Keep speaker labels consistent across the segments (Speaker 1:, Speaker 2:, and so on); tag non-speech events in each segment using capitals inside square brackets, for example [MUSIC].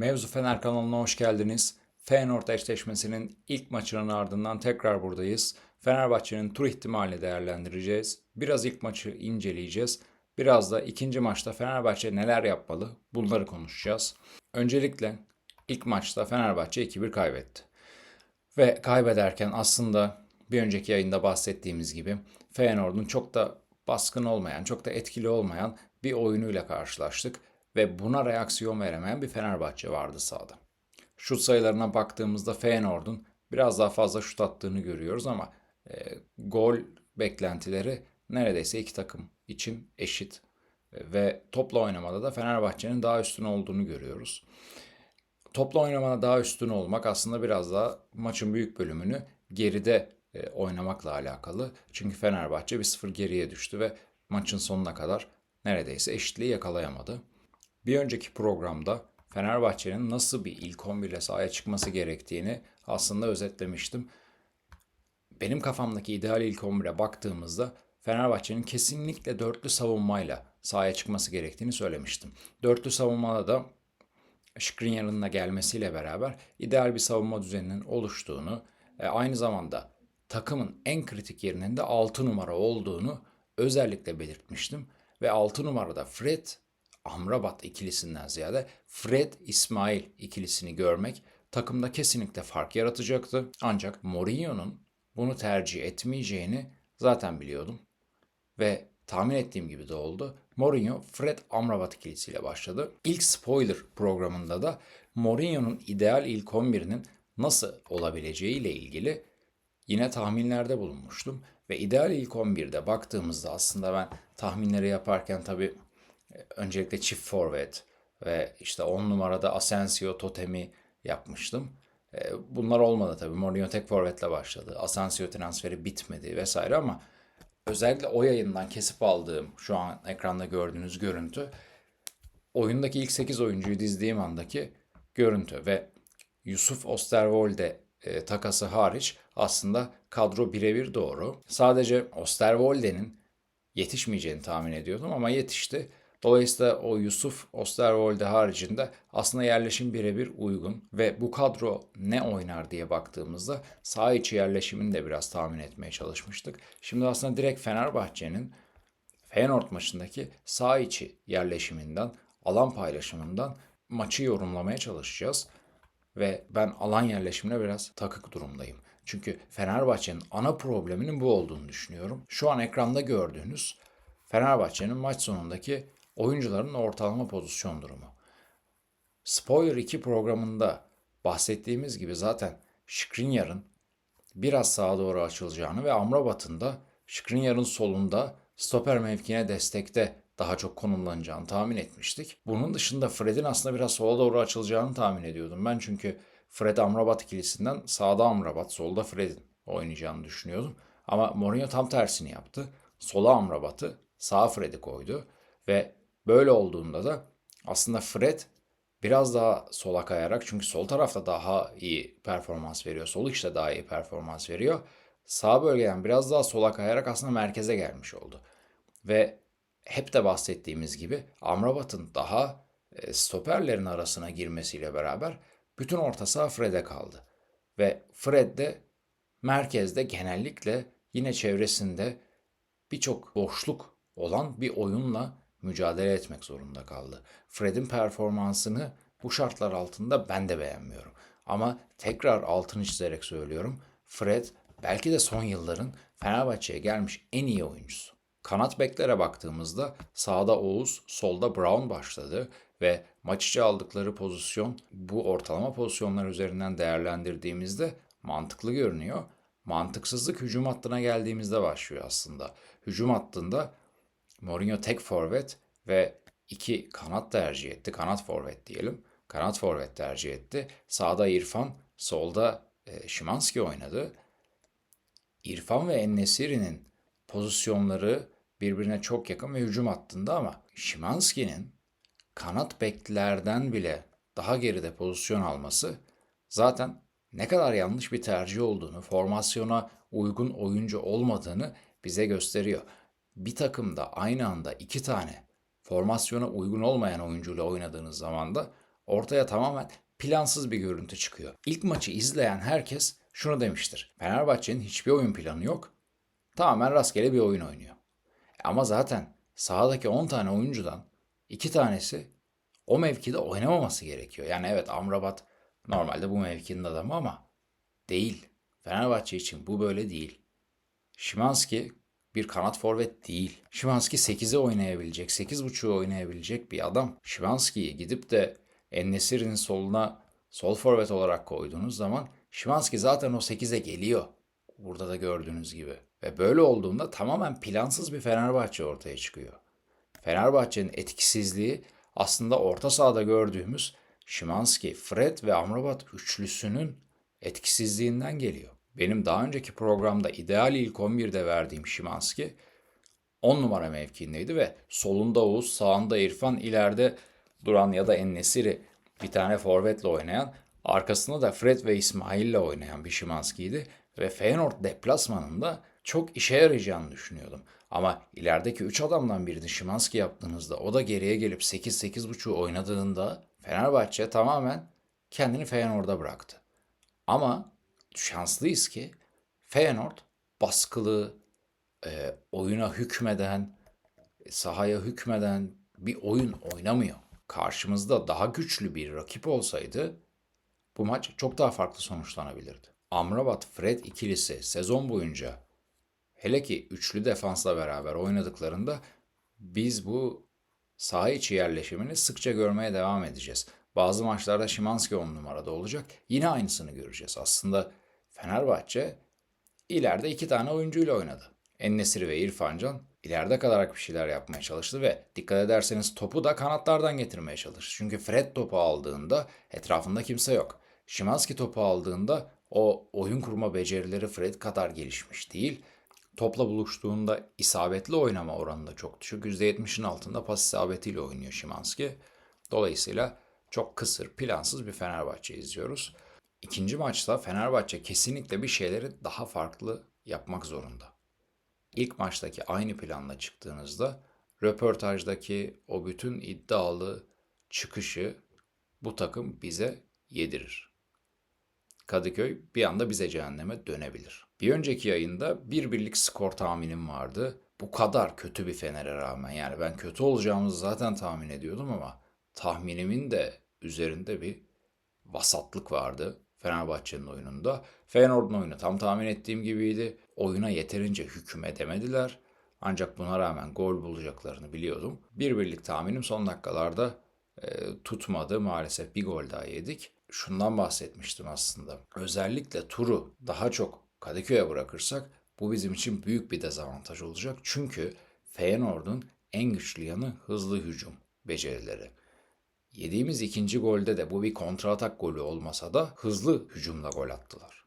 Speaker 1: Mevzu Fener kanalına hoş geldiniz. Feyenoord eşleşmesinin ilk maçının ardından tekrar buradayız. Fenerbahçe'nin tur ihtimalini değerlendireceğiz. Biraz ilk maçı inceleyeceğiz. Biraz da ikinci maçta Fenerbahçe neler yapmalı bunları konuşacağız. Öncelikle ilk maçta Fenerbahçe 2-1 kaybetti. Ve kaybederken aslında bir önceki yayında bahsettiğimiz gibi Feyenoord'un çok da baskın olmayan, çok da etkili olmayan bir oyunuyla karşılaştık ve buna reaksiyon veremeyen bir Fenerbahçe vardı sahada. Şut sayılarına baktığımızda Feyenoord'un biraz daha fazla şut attığını görüyoruz ama e, gol beklentileri neredeyse iki takım için eşit E, ve topla oynamada da Fenerbahçe'nin daha üstün olduğunu görüyoruz. Topla oynamada daha üstün olmak aslında biraz daha maçın büyük bölümünü geride e, oynamakla alakalı. Çünkü Fenerbahçe 1-0 geriye düştü ve maçın sonuna kadar neredeyse eşitliği yakalayamadı. Bir önceki programda Fenerbahçe'nin nasıl bir ilk 11 ile sahaya çıkması gerektiğini aslında özetlemiştim. Benim kafamdaki ideal ilk 11'e baktığımızda Fenerbahçe'nin kesinlikle dörtlü savunmayla sahaya çıkması gerektiğini söylemiştim. Dörtlü savunmada da Skriniar'ın da gelmesiyle beraber ideal bir savunma düzeninin oluştuğunu, e, aynı zamanda takımın en kritik yerinin de 6 numara olduğunu özellikle belirtmiştim. Ve 6 numarada Fred, Amrabat ikilisinden ziyade Fred İsmail ikilisini görmek takımda kesinlikle fark yaratacaktı. Ancak Mourinho'nun bunu tercih etmeyeceğini zaten biliyordum. Ve tahmin ettiğim gibi de oldu. Mourinho Fred Amrabat ikilisiyle başladı. İlk spoiler programında da Mourinho'nun ideal ilk 11'inin nasıl olabileceği ile ilgili yine tahminlerde bulunmuştum. Ve ideal ilk 11'de baktığımızda aslında ben tahminleri yaparken tabii öncelikle çift forvet ve işte 10 numarada Asensio totemi yapmıştım. E, Bunlar olmadı tabii. Mourinho tek forvetle başladı. Asensio transferi bitmedi vesaire ama özellikle o yayından kesip aldığım şu an ekranda gördüğünüz görüntü oyundaki ilk 8 oyuncuyu dizdiğim andaki görüntü ve Yusuf Osterwolde e, takası hariç aslında kadro birebir doğru. Sadece Osterwolde'nin yetişmeyeceğini tahmin ediyordum ama yetişti. Dolayısıyla o Yusuf Osterwolde haricinde aslında yerleşim birebir uygun ve bu kadro ne oynar diye baktığımızda saha içi yerleşimini de biraz tahmin etmeye çalışmıştık. Şimdi aslında direkt Fenerbahçe'nin Feyenoord maçındaki saha içi yerleşiminden, alan paylaşımından maçı yorumlamaya çalışacağız. Ve ben alan yerleşimine biraz takık durumdayım. Çünkü Fenerbahçe'nin ana probleminin bu olduğunu düşünüyorum. Şu an ekranda gördüğünüz Fenerbahçe'nin maç sonundaki oyuncuların ortalama pozisyon durumu. Spoiler 2 programında bahsettiğimiz gibi zaten Skriniar'ın biraz sağa doğru açılacağını ve Amrabat'ın da Skriniar'ın solunda stoper mevkine destekte daha çok konumlanacağını tahmin etmiştik. Bunun dışında Fred'in aslında biraz sola doğru açılacağını tahmin ediyordum ben çünkü Fred Amrabat ikilisinden sağda Amrabat, solda Fred'in oynayacağını düşünüyordum. Ama Mourinho tam tersini yaptı. Sola Amrabat'ı, sağa Fred'i koydu ve böyle olduğunda da aslında Fred biraz daha sola kayarak çünkü sol tarafta daha iyi performans veriyor. Sol işte daha iyi performans veriyor. Sağ bölgeden biraz daha sola kayarak aslında merkeze gelmiş oldu. Ve hep de bahsettiğimiz gibi Amrabat'ın daha e, stoperlerin arasına girmesiyle beraber bütün orta saha Fred'e kaldı. Ve Fred de merkezde genellikle yine çevresinde birçok boşluk olan bir oyunla mücadele etmek zorunda kaldı. Fred'in performansını bu şartlar altında ben de beğenmiyorum. Ama tekrar altını çizerek söylüyorum. Fred belki de son yılların Fenerbahçe'ye gelmiş en iyi oyuncusu. Kanat beklere baktığımızda sağda Oğuz, solda Brown başladı ve maç içi aldıkları pozisyon bu ortalama pozisyonlar üzerinden değerlendirdiğimizde mantıklı görünüyor. Mantıksızlık hücum hattına geldiğimizde başlıyor aslında. Hücum hattında Mourinho tek forvet ve iki kanat tercih etti. Kanat forvet diyelim. Kanat forvet tercih etti. Sağda İrfan, solda e, Şimanski oynadı. İrfan ve Ennesiri'nin pozisyonları birbirine çok yakın ve hücum hattında ama Şimanski'nin kanat beklerden bile daha geride pozisyon alması zaten ne kadar yanlış bir tercih olduğunu, formasyona uygun oyuncu olmadığını bize gösteriyor. Bir takımda aynı anda iki tane formasyona uygun olmayan oyuncuyla oynadığınız zaman da ortaya tamamen plansız bir görüntü çıkıyor. İlk maçı izleyen herkes şunu demiştir. Fenerbahçe'nin hiçbir oyun planı yok. Tamamen rastgele bir oyun oynuyor. Ama zaten sahadaki 10 tane oyuncudan 2 tanesi o mevkide oynamaması gerekiyor. Yani evet Amrabat normalde bu mevkinin adamı ama değil. Fenerbahçe için bu böyle değil. Şimanski bir kanat forvet değil. Şimanski 8'e oynayabilecek, 8.5'u oynayabilecek bir adam. Şimanski'yi gidip de Ennesiri'nin soluna sol forvet olarak koyduğunuz zaman Şimanski zaten o 8'e geliyor. Burada da gördüğünüz gibi. Ve böyle olduğunda tamamen plansız bir Fenerbahçe ortaya çıkıyor. Fenerbahçe'nin etkisizliği aslında orta sahada gördüğümüz Şimanski, Fred ve Amrabat üçlüsünün etkisizliğinden geliyor. Benim daha önceki programda ideal ilk 11'de verdiğim Şimanski 10 numara mevkiindeydi ve solunda Oğuz, sağında İrfan, ileride duran ya da Ennesiri bir tane forvetle oynayan, arkasında da Fred ve İsmail'le oynayan bir Şimanski'ydi ve Feyenoord deplasmanında çok işe yarayacağını düşünüyordum. Ama ilerideki 3 adamdan birini Şimanski yaptığınızda o da geriye gelip 8-8.5 oynadığında Fenerbahçe tamamen kendini Feyenoord'a bıraktı. Ama şanslıyız ki Feyenoord baskılı, e, oyuna hükmeden, sahaya hükmeden bir oyun oynamıyor. Karşımızda daha güçlü bir rakip olsaydı bu maç çok daha farklı sonuçlanabilirdi. Amrabat Fred ikilisi sezon boyunca hele ki üçlü defansla beraber oynadıklarında biz bu saha içi yerleşimini sıkça görmeye devam edeceğiz. Bazı maçlarda Şimanski 10 numarada olacak. Yine aynısını göreceğiz. Aslında Fenerbahçe ileride iki tane oyuncuyla oynadı. Ennesiri ve İrfancan ileride kalarak bir şeyler yapmaya çalıştı ve dikkat ederseniz topu da kanatlardan getirmeye çalıştı. Çünkü Fred topu aldığında etrafında kimse yok. Şimanski topu aldığında o oyun kurma becerileri Fred kadar gelişmiş değil. Topla buluştuğunda isabetli oynama oranı da çok düşük. %70'in altında pas isabetiyle oynuyor Şimanski. Dolayısıyla çok kısır, plansız bir Fenerbahçe izliyoruz. İkinci maçta Fenerbahçe kesinlikle bir şeyleri daha farklı yapmak zorunda. İlk maçtaki aynı planla çıktığınızda röportajdaki o bütün iddialı çıkışı bu takım bize yedirir. Kadıköy bir anda bize cehenneme dönebilir. Bir önceki yayında bir birlik skor tahminim vardı. Bu kadar kötü bir Fener'e rağmen yani ben kötü olacağımızı zaten tahmin ediyordum ama tahminimin de üzerinde bir vasatlık vardı Fenerbahçe'nin oyununda. Feyenoord'un oyunu tam tahmin ettiğim gibiydi. Oyuna yeterince hüküm edemediler. Ancak buna rağmen gol bulacaklarını biliyordum. Bir birlik tahminim son dakikalarda e, tutmadı. Maalesef bir gol daha yedik. Şundan bahsetmiştim aslında. Özellikle turu daha çok Kadıköy'e bırakırsak bu bizim için büyük bir dezavantaj olacak. Çünkü Feyenoord'un en güçlü yanı hızlı hücum becerileri. Yediğimiz ikinci golde de bu bir kontratak golü olmasa da hızlı hücumla gol attılar.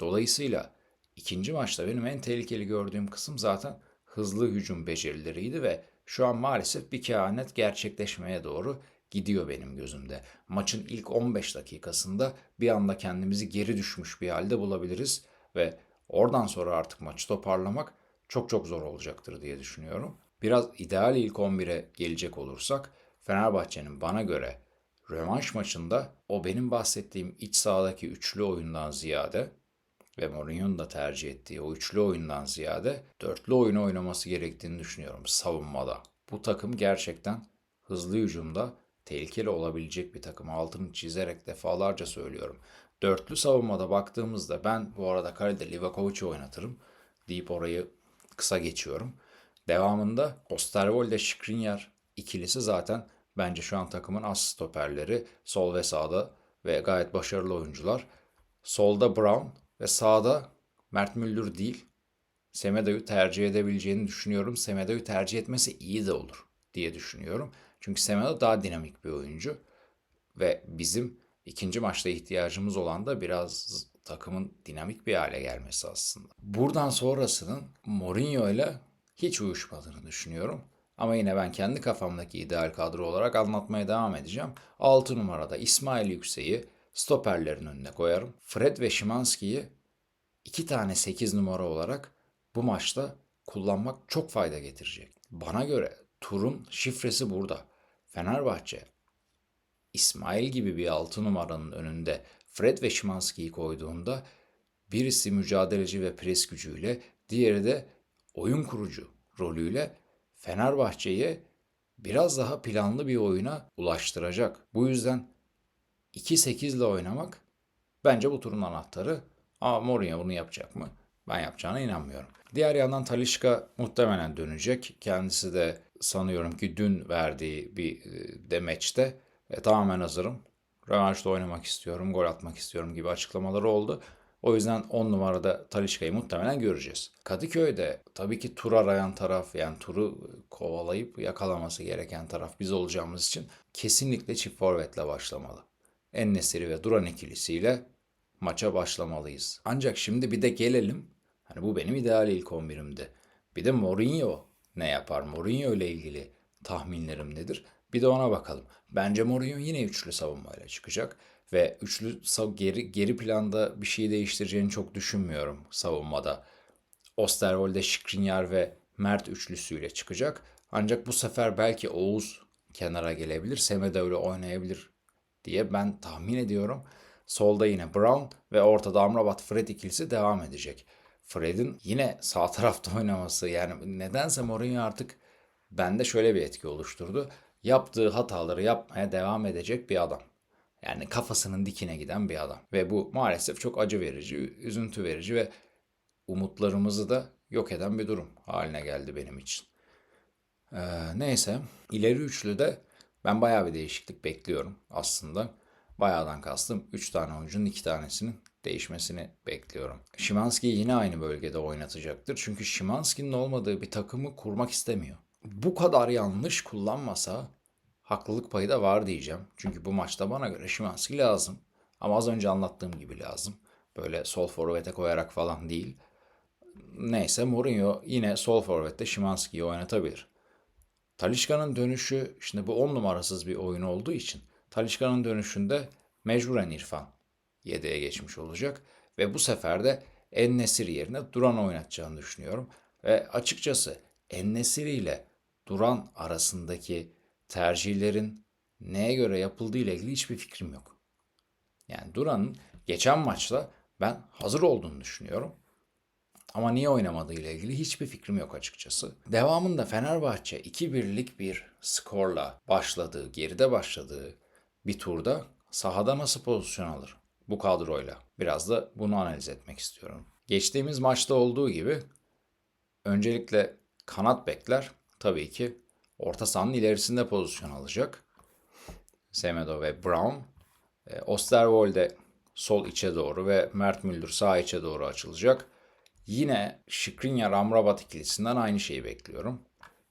Speaker 1: Dolayısıyla ikinci maçta benim en tehlikeli gördüğüm kısım zaten hızlı hücum becerileriydi ve şu an maalesef bir kehanet gerçekleşmeye doğru gidiyor benim gözümde. Maçın ilk 15 dakikasında bir anda kendimizi geri düşmüş bir halde bulabiliriz ve oradan sonra artık maçı toparlamak çok çok zor olacaktır diye düşünüyorum. Biraz ideal ilk 11'e gelecek olursak Fenerbahçe'nin bana göre rövanş maçında o benim bahsettiğim iç sahadaki üçlü oyundan ziyade ve Mourinho'nun da tercih ettiği o üçlü oyundan ziyade dörtlü oyunu oynaması gerektiğini düşünüyorum savunmada. Bu takım gerçekten hızlı hücumda tehlikeli olabilecek bir takım. Altını çizerek defalarca söylüyorum. Dörtlü savunmada baktığımızda ben bu arada kalede Livakovic'i oynatırım deyip orayı kısa geçiyorum. Devamında Osterwolde Skriniar ikilisi zaten bence şu an takımın as stoperleri sol ve sağda ve gayet başarılı oyuncular. Solda Brown ve sağda Mert Müldür değil Semedo'yu tercih edebileceğini düşünüyorum. Semedo'yu tercih etmesi iyi de olur diye düşünüyorum. Çünkü Semedo daha dinamik bir oyuncu ve bizim ikinci maçta ihtiyacımız olan da biraz takımın dinamik bir hale gelmesi aslında. Buradan sonrasının Mourinho ile hiç uyuşmadığını düşünüyorum. Ama yine ben kendi kafamdaki ideal kadro olarak anlatmaya devam edeceğim. 6 numarada İsmail Yüksek'i stoperlerin önüne koyarım. Fred ve Şimanski'yi iki tane 8 numara olarak bu maçta kullanmak çok fayda getirecek. Bana göre turun şifresi burada. Fenerbahçe İsmail gibi bir 6 numaranın önünde Fred ve Şimanski'yi koyduğunda birisi mücadeleci ve pres gücüyle, diğeri de oyun kurucu rolüyle Fenerbahçe'yi biraz daha planlı bir oyuna ulaştıracak. Bu yüzden 2-8 ile oynamak bence bu turun anahtarı. Ama Mourinho bunu yapacak mı? Ben yapacağına inanmıyorum. Diğer yandan Talişka muhtemelen dönecek. Kendisi de sanıyorum ki dün verdiği bir e, demeçte e, tamamen hazırım. Rövanşta oynamak istiyorum, gol atmak istiyorum gibi açıklamaları oldu. O yüzden 10 numarada Talişka'yı muhtemelen göreceğiz. Kadıköy'de tabii ki tur arayan taraf yani turu kovalayıp yakalaması gereken taraf biz olacağımız için kesinlikle çift forvetle başlamalı. Ennesiri ve Duran ikilisiyle maça başlamalıyız. Ancak şimdi bir de gelelim. Hani bu benim ideal ilk 11'imdi. Bir de Mourinho ne yapar? Mourinho ile ilgili tahminlerim nedir? Bir de ona bakalım. Bence Mourinho yine üçlü savunmayla çıkacak ve üçlü geri geri planda bir şey değiştireceğini çok düşünmüyorum savunmada. Osterwolde, Skriniar ve Mert üçlüsüyle çıkacak. Ancak bu sefer belki Oğuz kenara gelebilir, Semedo öyle oynayabilir diye ben tahmin ediyorum. Solda yine Brown ve ortada Amrabat Fred ikilisi devam edecek. Fred'in yine sağ tarafta [LAUGHS] oynaması yani nedense Mourinho artık bende şöyle bir etki oluşturdu. Yaptığı hataları yapmaya devam edecek bir adam. Yani kafasının dikine giden bir adam. Ve bu maalesef çok acı verici, üzüntü verici ve umutlarımızı da yok eden bir durum haline geldi benim için. Ee, neyse ileri üçlüde ben bayağı bir değişiklik bekliyorum aslında. Bayağıdan kastım 3 tane oyuncunun 2 tanesinin değişmesini bekliyorum. Şimanski yine aynı bölgede oynatacaktır. Çünkü Şimanski'nin olmadığı bir takımı kurmak istemiyor. Bu kadar yanlış kullanmasa haklılık payı da var diyeceğim. Çünkü bu maçta bana göre Şimanski lazım. Ama az önce anlattığım gibi lazım. Böyle sol forvete koyarak falan değil. Neyse Mourinho yine sol forvette Şimanski'yi oynatabilir. Talişka'nın dönüşü, şimdi bu 10 numarasız bir oyun olduğu için Talişka'nın dönüşünde mecburen İrfan yedeğe geçmiş olacak. Ve bu sefer de Ennesir yerine Duran oynatacağını düşünüyorum. Ve açıkçası Ennesir ile Duran arasındaki tercihlerin neye göre yapıldığı ile ilgili hiçbir fikrim yok. Yani Duran'ın geçen maçta ben hazır olduğunu düşünüyorum. Ama niye oynamadığı ile ilgili hiçbir fikrim yok açıkçası. Devamında Fenerbahçe 2-1'lik bir skorla başladığı, geride başladığı bir turda sahada nasıl pozisyon alır bu kadroyla? Biraz da bunu analiz etmek istiyorum. Geçtiğimiz maçta olduğu gibi öncelikle kanat bekler tabii ki orta sahanın ilerisinde pozisyon alacak. Semedo ve Brown. E, Osterwolde sol içe doğru ve Mert Müldür sağ içe doğru açılacak. Yine Skriniar Amrabat ikilisinden aynı şeyi bekliyorum.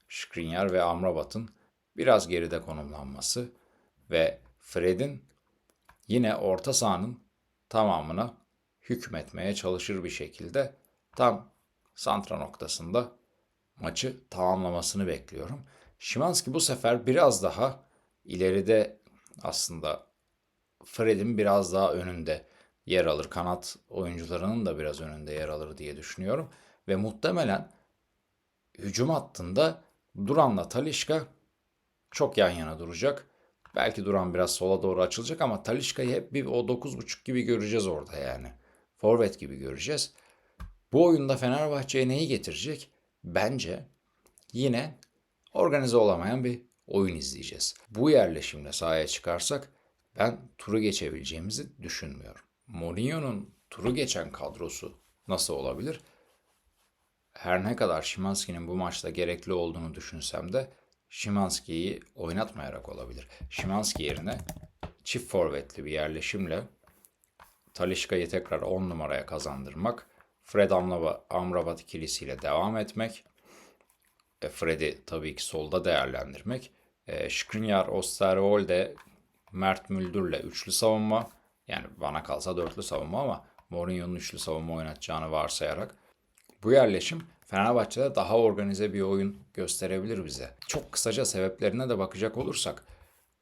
Speaker 1: Skriniar ve Amrabat'ın biraz geride konumlanması ve Fred'in yine orta sahanın tamamına hükmetmeye çalışır bir şekilde tam santra noktasında maçı tamamlamasını bekliyorum. Şimanski bu sefer biraz daha ileride aslında Fred'in biraz daha önünde yer alır. Kanat oyuncularının da biraz önünde yer alır diye düşünüyorum. Ve muhtemelen hücum hattında Duran'la Talişka çok yan yana duracak. Belki Duran biraz sola doğru açılacak ama Talişka'yı hep bir o 9.5 gibi göreceğiz orada yani. Forvet gibi göreceğiz. Bu oyunda Fenerbahçe'ye neyi getirecek? Bence yine organize olamayan bir oyun izleyeceğiz. Bu yerleşimle sahaya çıkarsak ben turu geçebileceğimizi düşünmüyorum. Mourinho'nun turu geçen kadrosu nasıl olabilir? Her ne kadar Şimanski'nin bu maçta gerekli olduğunu düşünsem de Şimanski'yi oynatmayarak olabilir. Şimanski yerine çift forvetli bir yerleşimle Talişka'yı tekrar 10 numaraya kazandırmak, Fred Amrabat ikilisiyle devam etmek, e, Fred'i tabii ki solda değerlendirmek, e, Skriniar, Osterwolde, Mert Müldür'le üçlü savunma, yani bana kalsa dörtlü savunma ama Mourinho'nun üçlü savunma oynatacağını varsayarak bu yerleşim Fenerbahçe'de daha organize bir oyun gösterebilir bize. Çok kısaca sebeplerine de bakacak olursak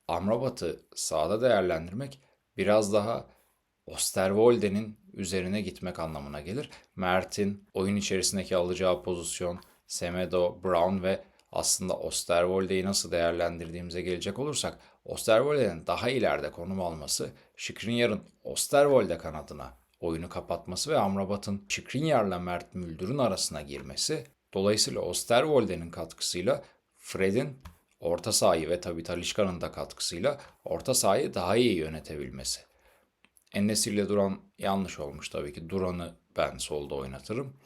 Speaker 1: Amrabat'ı sağda değerlendirmek biraz daha Osterwolde'nin üzerine gitmek anlamına gelir. Mert'in oyun içerisindeki alacağı pozisyon, Semedo, Brown ve aslında Osterwolde'yi nasıl değerlendirdiğimize gelecek olursak Osterwolde'nin daha ileride konum alması, Skriniar'ın Osterwolde kanadına oyunu kapatması ve Amrabat'ın Skriniar'la Mert Müldür'ün arasına girmesi, dolayısıyla Osterwolde'nin katkısıyla Fred'in orta sahayı ve tabii Talişka'nın da katkısıyla orta sahayı daha iyi yönetebilmesi. Ennesir'le Duran yanlış olmuş tabii ki. Duran'ı ben solda oynatırım.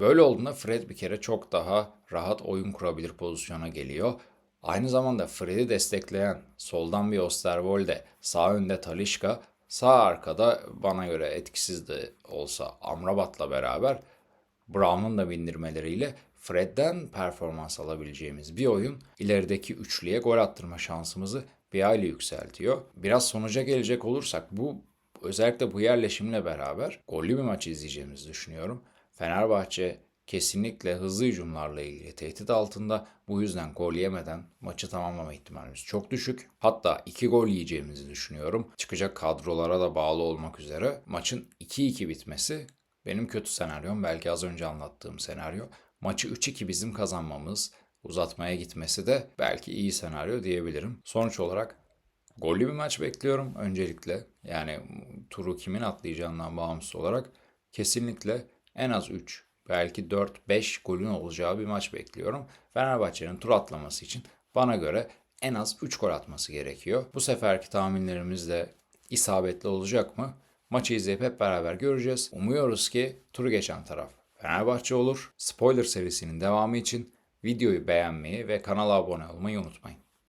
Speaker 1: Böyle olduğunda Fred bir kere çok daha rahat oyun kurabilir pozisyona geliyor. Aynı zamanda Fred'i destekleyen soldan bir Osterwolde, sağ önde Talişka, sağ arkada bana göre etkisiz de olsa Amrabat'la beraber Brown'un da bindirmeleriyle Fred'den performans alabileceğimiz bir oyun ilerideki üçlüye gol attırma şansımızı bir hayli yükseltiyor. Biraz sonuca gelecek olursak bu özellikle bu yerleşimle beraber gollü bir maç izleyeceğimizi düşünüyorum. Fenerbahçe kesinlikle hızlı hücumlarla ilgili tehdit altında. Bu yüzden gol yemeden maçı tamamlama ihtimalimiz çok düşük. Hatta 2 gol yiyeceğimizi düşünüyorum. Çıkacak kadrolara da bağlı olmak üzere maçın 2-2 bitmesi benim kötü senaryom. Belki az önce anlattığım senaryo. Maçı 3-2 bizim kazanmamız, uzatmaya gitmesi de belki iyi senaryo diyebilirim. Sonuç olarak gollü bir maç bekliyorum öncelikle. Yani turu kimin atlayacağından bağımsız olarak kesinlikle en az 3 belki 4-5 golün olacağı bir maç bekliyorum. Fenerbahçe'nin tur atlaması için bana göre en az 3 gol atması gerekiyor. Bu seferki tahminlerimiz de isabetli olacak mı? Maçı izleyip hep beraber göreceğiz. Umuyoruz ki turu geçen taraf Fenerbahçe olur. Spoiler serisinin devamı için videoyu beğenmeyi ve kanala abone olmayı unutmayın.